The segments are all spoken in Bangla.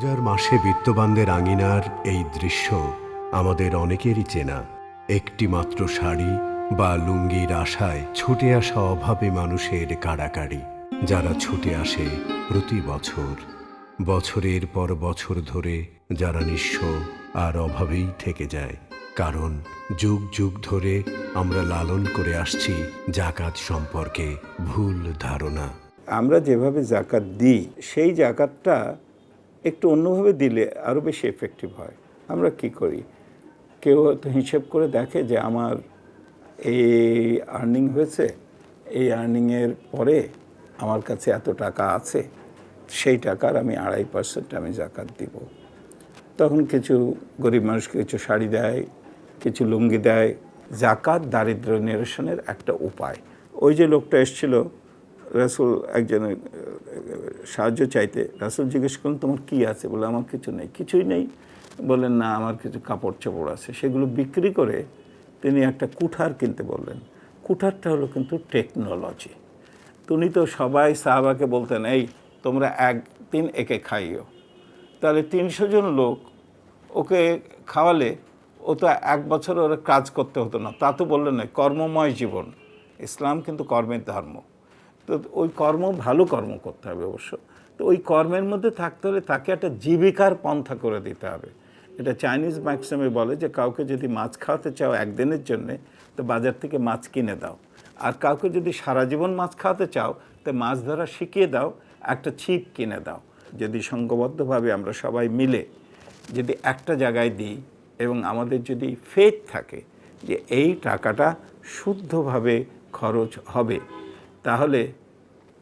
রোজার মাসে বিত্তবানদের আঙিনার এই দৃশ্য আমাদের অনেকেরই চেনা। একটি মাত্র শাড়ি বা লুঙ্গির আশায় ছুটে আসা অভাবে মানুষের কাড়াকাড়ি, যারা ছুটে আসে প্রতি বছর। বছরের পর বছর ধরে যারা নিঃস্ব আর অভাবেই থেকে যায়, কারণ যুগ যুগ ধরে আমরা লালন করে আসছি জাকাত সম্পর্কে ভুল ধারণা। আমরা যেভাবে জাকাত দিই, সেই জাকাতটা একটু অন্যভাবে দিলে আরও বেশি এফেক্টিভ হয়। আমরা কি করি? কেউ হয়তো হিসেব করে দেখে যে আমার এই আর্নিং হয়েছে, এই আর্নিংয়ের পরে আমার কাছে এত টাকা আছে, সেই টাকার আমি আড়াই পার্সেন্ট আমি জাকাত দিব। তখন কিছু গরিব মানুষকে কিছু শাড়ি দেয়, কিছু লুঙ্গি দেয়, জাকাত দারিদ্র নিরসনের একটা উপায়। ওই যে লোকটা এসেছিল, রাসুল একজনের সাহায্য চাইতে। রাসুল জিজ্ঞেস করলেন, তোমার কি আছে? বলে, আমার কিছু নেই। কিছুই নেই? বললেন, না, আমার কিছু কাপড় চোপড় আছে। সেগুলো বিক্রি করে তিনি একটা কুঠার কিনতে বললেন। কুঠারটা হলো কিন্তু টেকনোলজি। উনি তো সবাই সাহাবাকে বলতেন, এই, তোমরা একদিন একে খাইও। তাহলে তিনশো জন লোক ওকে খাওয়ালে, ও তো এক বছর ওরা কাজ করতে হতো না। তা তো বললেন না কর্মময় জীবন। ইসলাম কিন্তু কর্মের ধর্ম। তো ওই কর্ম ভালো কর্ম করতে হবে অবশ্য। তো ওই কর্মের মধ্যে থাকতে হলে তাকে একটা জীবিকার পন্থা করে দিতে হবে। এটা চাইনিজ ম্যাক্সিমে বলে যে, কাউকে যদি মাছ খাওয়াতে চাও একদিনের জন্যে, তো বাজার থেকে মাছ কিনে দাও। আর কাউকে যদি সারা জীবন মাছ খাওয়াতে চাও, তো মাছ ধরা শিখিয়ে দাও, একটা ছিপ কিনে দাও। যদি সংঘবদ্ধভাবে আমরা সবাই মিলে যদি একটা জায়গায় দিই এবং আমাদের যদি ফেথ থাকে যে, এই টাকাটা শুদ্ধভাবে খরচ হবে। তাহলে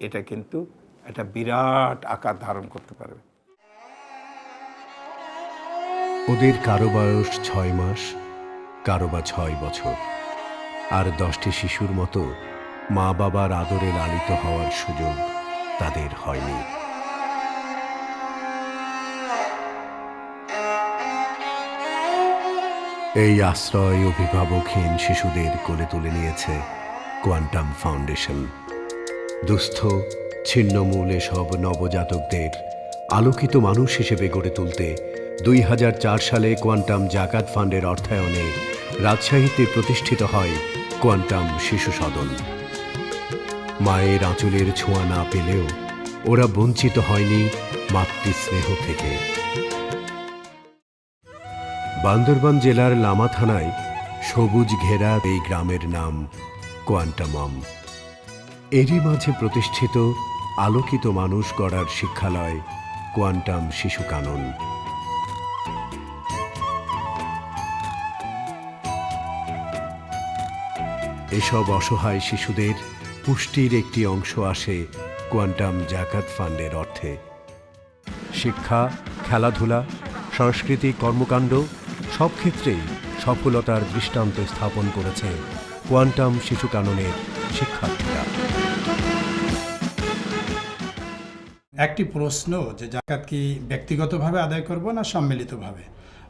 এটা কিন্তু একটা বিরাট আকার ধারণ করতে পারবে। ওদের কারও বয়স ছয় মাস, কারও বা ছয় বছর। আর দশটি শিশুর মতো মা বাবার আদরে লালিত হওয়ার সুযোগ তাদের হয়নি। এই আশ্রয় অভিভাবকহীন শিশুদের কোলে তুলে নিয়েছে কোয়ান্টাম ফাউন্ডেশন। দুস্থ, ছিন্নমূল এসব নবজাতকদের আলোকিত মানুষ হিসেবে গড়ে তুলতে দুই হাজার চার সালে কোয়ান্টাম জাকাত ফান্ডের অর্থায়নে রাজশাহীতে প্রতিষ্ঠিত হয় কোয়ান্টাম শিশু সদন। মায়ের আঁচলের ছোঁয়া না পেলেও ওরা বঞ্চিত হয়নি মাতৃস্নেহ থেকে। বান্দরবান জেলার লামা থানায় সবুজ ঘেরা এই গ্রামের নাম কোয়ান্টামম। এরই মাঝে প্রতিষ্ঠিত আলোকিত মানুষ গড়ার শিক্ষালয়, কোয়ান্টাম শিশু কানন। এসব অসহায় শিশুদের পুষ্টির একটি অংশ আসে কোয়ান্টাম জাকাত ফান্ডের অর্থে। শিক্ষা, খেলাধুলা, সাংস্কৃতিক কর্মকাণ্ড সব ক্ষেত্রেই সফলতার দৃষ্টান্ত স্থাপন করেছে কোয়ান্টাম শিশু কাননের শিক্ষার্থীরা। একটি প্রশ্ন যে জাকাত কি ব্যক্তিগতভাবে আদায় করব না সম্মিলিতভাবে?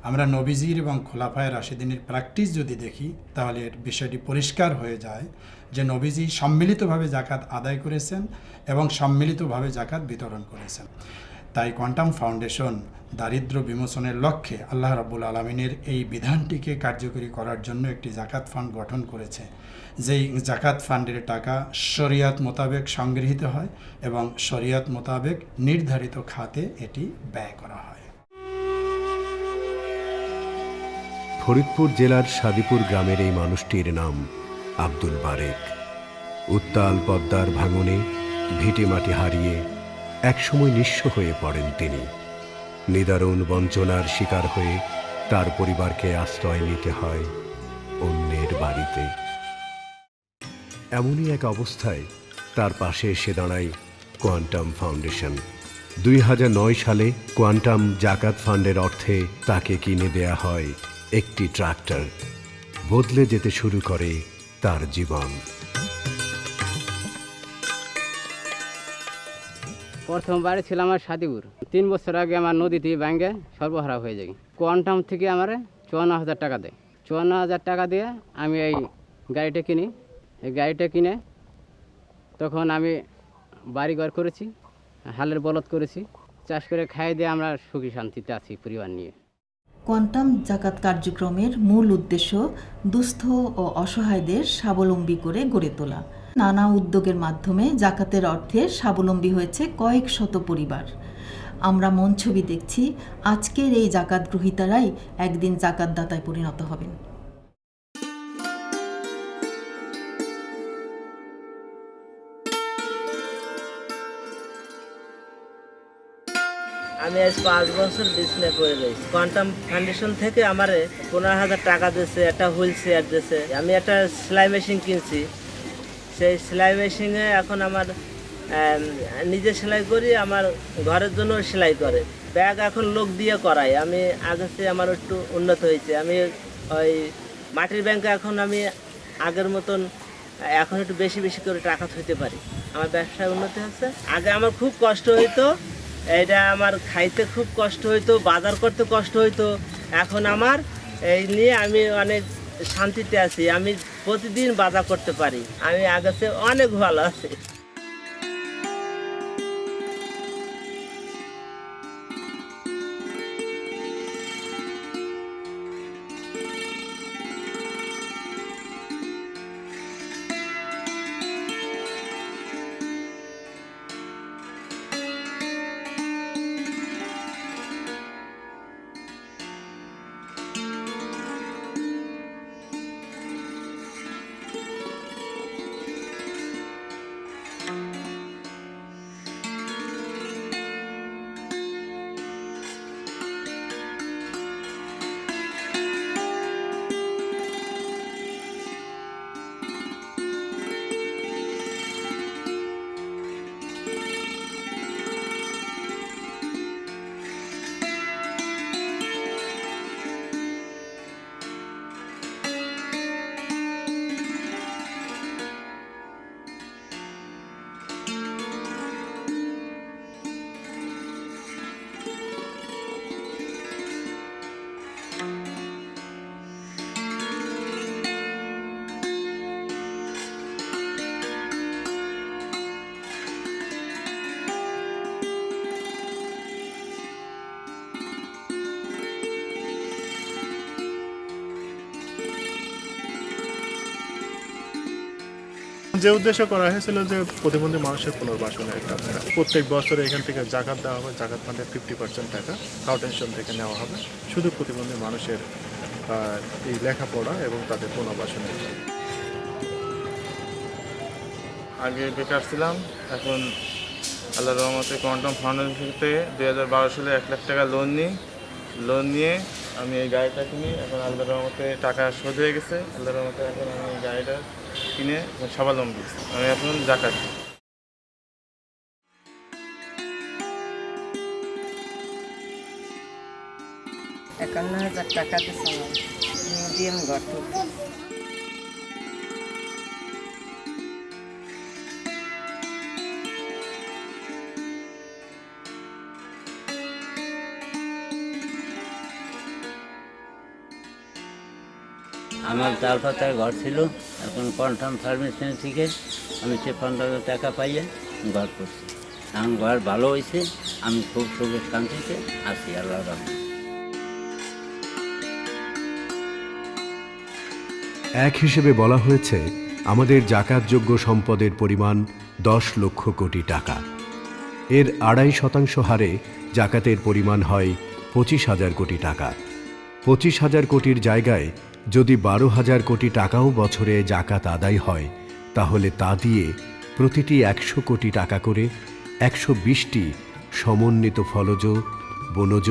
আমরা নবীজির এবং খোলাফায় রাশিদিনের প্র্যাকটিস যদি দেখি, তাহলে এর বিষয়টি পরিষ্কার হয়ে যায় যে নবীজি সম্মিলিতভাবে জাকাত আদায় করেছেন এবং সম্মিলিতভাবে জাকাত বিতরণ করেছেন। তাই কোয়ান্টাম ফাউন্ডেশন দারিদ্র বিমোচনের লক্ষ্যে আল্লাহ রাব্বুল আলমিনের এই বিধানটিকে কার্যকরী করার জন্য একটি জাকাত ফান্ড গঠন করেছে। যেই জাকাত ফান্ডের টাকা শরিয়াত মোতাবেক সংগৃহীত হয় এবং শরিয়াত মোতাবেক নির্ধারিত খাতে এটি ব্যয় করা হয়। ফরিদপুর জেলার সাদিপুর গ্রামের এই মানুষটির নাম আব্দুল বারেক। উত্তাল পদ্মার ভাঙনে ভিটে মাটি হারিয়ে একসময় নিঃস্ব হয়ে পড়েন তিনি। নিদারুণ বঞ্চনার শিকার হয়ে তার পরিবারকে আশ্রয় নিতে হয় অন্যের বাড়িতে। এমনই এক অবস্থায় তার পাশে এসে দাঁড়ায় কোয়ান্টাম ফাউন্ডেশন। দুই হাজার নয় সালে কোয়ান্টাম জাকাত ফান্ডের অর্থে তাকে কিনে দেয়া হয় একটি ট্রাক্টর। বদলে যেতে শুরু করে তার জীবন। প্রথম বাড়ি ছিল আমার সাদিপুর। তিন বছর আগে আমার নদীতে ব্যাঙ্গে সর্বহারা হয়ে যায়। কোয়ান্টাম থেকে আমার চুয়ান্ন হাজার টাকা দেয়। চুয়ান্ন হাজার টাকা দিয়ে আমি এই গাড়িটা কিনি। এই গাড়িটা কিনে তখন আমি বাড়িঘর করেছি, হালের বলদ করেছি। চাষ করে খাই দিয়ে আমরা সুখী শান্তিতে আছি পরিবার নিয়ে। কোয়ান্টাম জাকাত কার্যক্রমের মূল উদ্দেশ্য দুস্থ ও অসহায়দের স্বাবলম্বী করে গড়ে তোলা। নানা উদ্যোগের মাধ্যমে জাকাতের অর্থে স্বাবলম্বী হয়েছে কয়েক শত পরিবার। আমরা মন ছবি দেখছি, আজকের এই জাকাত গ্রহীতারাই একদিন জাকাতদাতায় পরিণত হবেন। আমি আজ পাঁচ বছর বিছনে করে রয়েছি। কোয়ান্টাম ফাউন্ডেশন থেকে আমার পনেরো হাজার টাকা দিয়েছে, একটা হুইল চেয়ার দিয়েছে। আমি একটা সেলাই মেশিন কিনছি। সেই সেলাই মেশিনে এখন আমার নিজে সেলাই করি, আমার ঘরের জন্য সেলাই করে। ব্যাগ এখন লোক দিয়ে করাই আমি আগে চেয়ে আমার একটু উন্নত হয়েছে। আমি ওই মাটির ব্যাংকে এখন আমি আগের মতন, এখন একটু বেশি বেশি করে টাকা থইতে পারি। আমার ব্যবসায় উন্নতি হচ্ছে আগে আমার খুব কষ্ট হইতো। এটা আমার খাইতে খুব কষ্ট হইতো, বাজার করতে কষ্ট হইতো। এখন আমার এই নিয়ে আমি অনেক শান্তিতে আছি। আমি প্রতিদিন বাজার করতে পারি। আমি আগে অনেক ভালো আছি। যে উদ্দেশ্য করা হয়েছিল যে প্রতিবন্ধী মানুষের পুনর্বাসনের কাজ প্রত্যেক বছরে এখান থেকে জাকাত দেওয়া হবে, জাকাত ফান্ডের ফিফটি পার্সেন্ট টাকা কাউটেনশন থেকে নেওয়া হবে। শুধু প্রতিবন্ধী মানুষের এই লেখাপড়া এবং তাদের পুনর্বাসনের। আগে বেকার ছিলাম, এখন আল্লাহ রহমতে কোয়ান্টাম ফাউন্ডেশন থেকে দুই হাজার বারো সালে এক লাখ টাকা লোন নিই। লোন নিয়ে আমি এই গাড়িটা কিনি, এখন আল্লাহ রহমতে টাকা শোধ হয়ে গেছে। আল্লাহ রহমতে এখন আমি এই গাড়িটা কিনে স্বাবলম্বী আমি এখন জাকাত। একান্ন হাজার টাকা দিচ্ছে আমার। দিয়ে আমি আমার পাতার ঘর ছিল, এখন কনফার্ম ফার্মেসি থেকে আমি পনেরো টাকা পাইয়ে ঘর করছি। এখন ঘর ভালো হয়েছে আমি খুব সুখে শান্তিতে আছি আল্লাহ রহমান এক হিসেবে বলা হয়েছে, আমাদের জাকাতযোগ্য সম্পদের পরিমাণ দশ লক্ষ কোটি টাকা। এর আড়াই শতাংশ হারে জাকাতের পরিমাণ হয় পঁচিশ হাজার কোটি টাকা। পঁচিশ হাজার কোটির জায়গায় যদি বারো হাজার কোটি টাকাও বছরে জাকাত আদায় হয়, তাহলে তা দিয়ে প্রতিটি একশো কোটি টাকা করে একশো বিশটি সমন্বিত ফলজ, বনজ,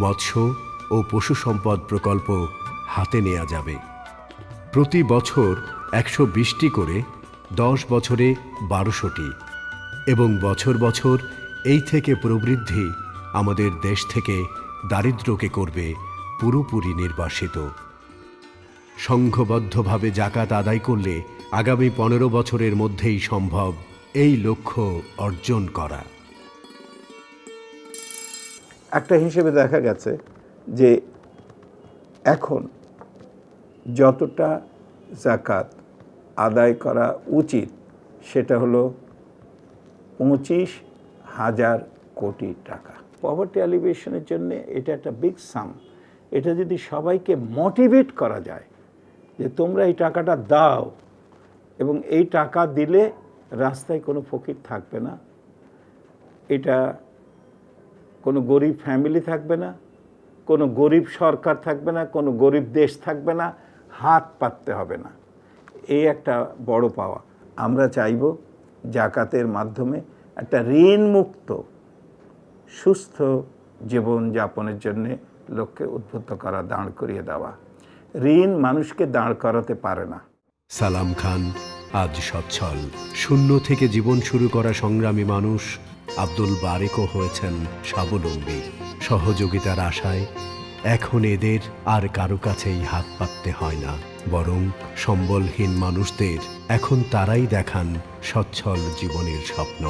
মৎস্য ও পশু সম্পদ প্রকল্প হাতে নেওয়া যাবে। প্রতি বছর একশো বিশটি করে দশ বছরে বারোশোটি এবং বছর বছর এই থেকে প্রবৃদ্ধি আমাদের দেশ থেকে দারিদ্র্যকে করবে পুরোপুরি নির্বাসিত। সংঘবদ্ধভাবে জাকাত আদায় করলে আগামী পনেরো বছরের মধ্যেই সম্ভব এই লক্ষ্য অর্জন করা। একটা হিসেবে দেখা গেছে যে এখন যতটা জাকাত আদায় করা উচিত সেটা হলো পঁচিশ হাজার কোটি টাকা। পভার্টি অ্যালিভেশনের জন্য এটা একটা বিগ সাম এটা যদি সবাইকে মোটিভেট করা যায় যে তোমরা এই টাকাটা দাও এবং এই টাকা দিলে রাস্তায় কোনো ফকির থাকবে না। এটা কোনো গরিব ফ্যামিলি থাকবে না, কোনো গরিব সরকার থাকবে না, কোনো গরিব দেশ থাকবে না, হাত পাততে হবে না। এই একটা বড় পাওয়া। আমরা চাইব জাকাতের মাধ্যমে একটা ঋণমুক্ত, সুস্থ জীবন যাপনের জন্যে লোককে উদ্বুদ্ধ করা, দাঁড় করিয়ে দেওয়া। ঋণ মানুষকে দাঁড় করাতে পারে না। সালাম খান, আজ সচ্ছল শূন্য থেকে জীবন শুরু করা সংগ্রামী মানুষ আব্দুল বারেকও হয়েছেন স্বাবলম্বী। সহযোগিতার আশায় এখন এদের আর কারও কাছেই হাত পাততে হয় না, বরং সম্বলহীন মানুষদের এখন তারাই দেখান সচ্ছল জীবনের স্বপ্ন।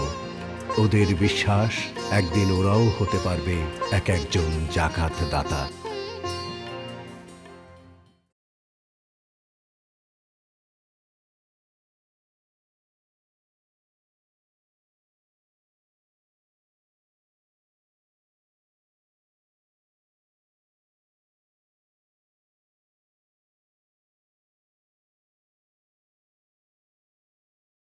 ওদের বিশ্বাস একদিন ওরাও হতে পারবে এক একজন জাকাত দাতা